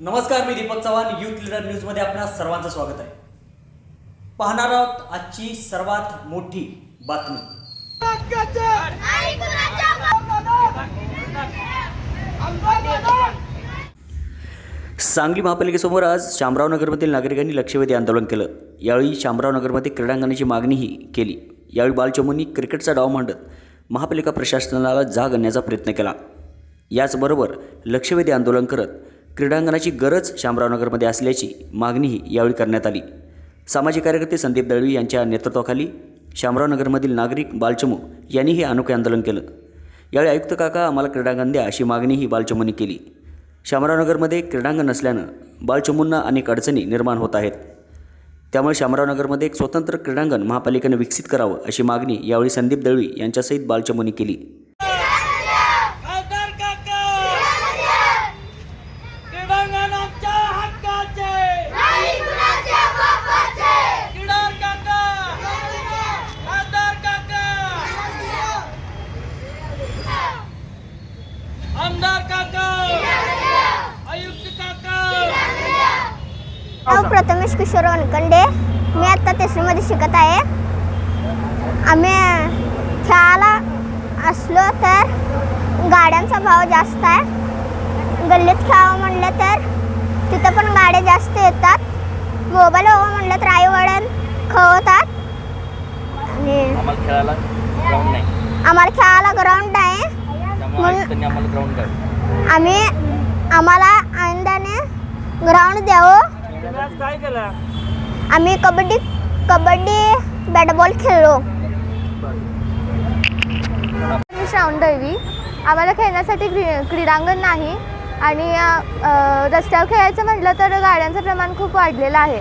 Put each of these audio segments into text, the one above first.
नमस्कार मी Deepak Chavan youth leader न्यूजमध्ये आपल्या सर्वांचं स्वागत आहे. पाहणार आहोत आजची सर्वात मोठी बातमी. सांगली महापालिकेसमोर आज शामराव नगरमधील नागरिकांनी लक्षवेधी आंदोलन केलं. यावेळी शामराव नगरमध्ये क्रीडांगणाची मागणीही केली. यावेळी बालचमूंनी क्रिकेटचा डाव मांडत महापालिका प्रशासनाला जाग आणण्याचा प्रयत्न केला. याचबरोबर लक्षवेधी आंदोलन करत क्रीडांगणाची गरज शामराव नगरमध्ये असल्याची मागणीही यावेळी करण्यात आली. सामाजिक कार्यकर्ते संदीप दळवी यांच्या नेतृत्वाखाली शामराव नगरमधील नागरिक बालचमू यांनी हे अनोखे आंदोलन केलं. यावेळी आयुक्त काका आम्हाला क्रीडांगण द्या अशी मागणीही बालचमूंनी केली. शामरावनगरमध्ये क्रीडांगण नसल्यानं बालचमूंना अनेक अडचणी निर्माण होत आहेत. त्यामुळे शामरावनगरमध्ये एक स्वतंत्र क्रीडांगण महापालिकेने विकसित करावं अशी मागणी यावेळी संदीप दळवी यांच्यासहित बालचमुनी केली. खासदार काका क्रीडांगणाच्या हक्काचे क्रीडार काका खासदार काका आमदार काका आयुक्त काका नाव प्रथमेश किशोर वनकंडे. मी आत्ता तिसरीमध्ये शिकत आहे. आम्ही खेळायला असलो तर गाड्यांचा भाव जास्त आहे. गल्लीत खेळावं म्हणलं तर तिथं पण गाड्या जास्त येतात. मोबाईल हवं म्हणलं तर आई वडील खवतात आणि आम्हाला खेळायला ग्राउंड आहे म्हणून- आम्ही आम्हाला द्यावं आम्ही कबड्डी कबड्डी बॅट बॉल खेळलो. मी श्रावण दैवी आम्हाला खेळण्यासाठी क्री क्रीडांगण नाही. आणि अ, रस्त्यावर खेळायचं म्हटलं तर गाड्यांचं प्रमाण खूप वाढलेलं आहे.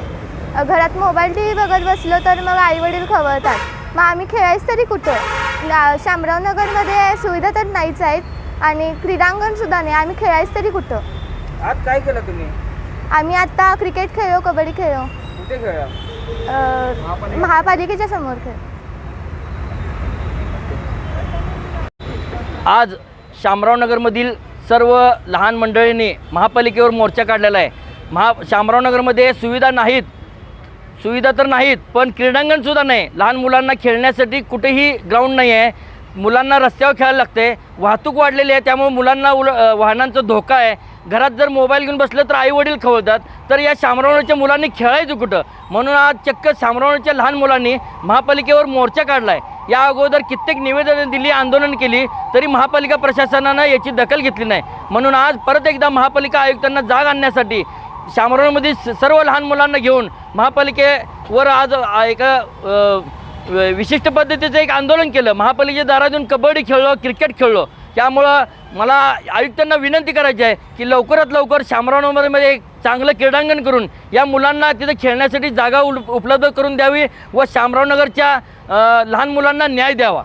घरात मोबाईल टी व्ही बघत बसलो तर मग आईवडील खवळतात. मग आम्ही खेळायचं तरी कुठं? शामरावनगरमध्ये सुविधा तर नाहीच आहेत. आणि क्रीडांगणसुद्धा नाही. आम्ही खेळायचं तरी कुठं? आज काय केलं तुम्ही? आम्ही आत्ता क्रिकेट खेळलो कबड्डी खेळलो. कुठे खेळला? अ, महापालिकेच्या समोर खेळ. आज शामरावनगरमधील सर्व लहान मंडळींनी महापालिकेवर मोर्चा काढलेला आहे. महा शामरावनगरमध्ये सुविधा नाहीत. सुविधा तर नाहीत पण क्रीडांगणसुद्धा नाही. लहान मुलांना खेळण्यासाठी कुठेही ग्राउंड नाही आहे मुलांना रस्त्यावर खेळायला लागते. वाहतूक वाढलेली आहे त्यामुळे मुलांना उल वाहनांचा धोका आहे. घरात जर मोबाईल घेऊन बसलं तर आईवडील खवळतात तर या शामरावण्याच्या मुलांनी खेळायचं कुठं? म्हणून आज चक्क शामरावण्याच्या लहान मुलांनी महापालिकेवर मोर्चा काढला आहे या अगोदर कित्येक निवेदनं दिली आंदोलन केली तरी महापालिका प्रशासनानं याची दखल घेतली नाही. म्हणून आज परत एकदा महापालिका आयुक्तांना जाग आणण्यासाठी शामरावमध्ये सर्व लहान मुलांना घेऊन महापालिकेवर आज एका विशिष्ट पद्धतीचं एक आंदोलन केलं. महापालिकेच्या दारातून कबड्डी खेळलो क्रिकेट खेळलो. त्यामुळं मला आयुक्तांना विनंती करायची आहे की लवकरात लवकर शामरावनगरमध्ये एक चांगलं क्रीडांगण करून या मुलांना तिथे खेळण्यासाठी जागा उपलब्ध करून द्यावी व शामरावनगरच्या लहान मुलांना न्याय द्यावा.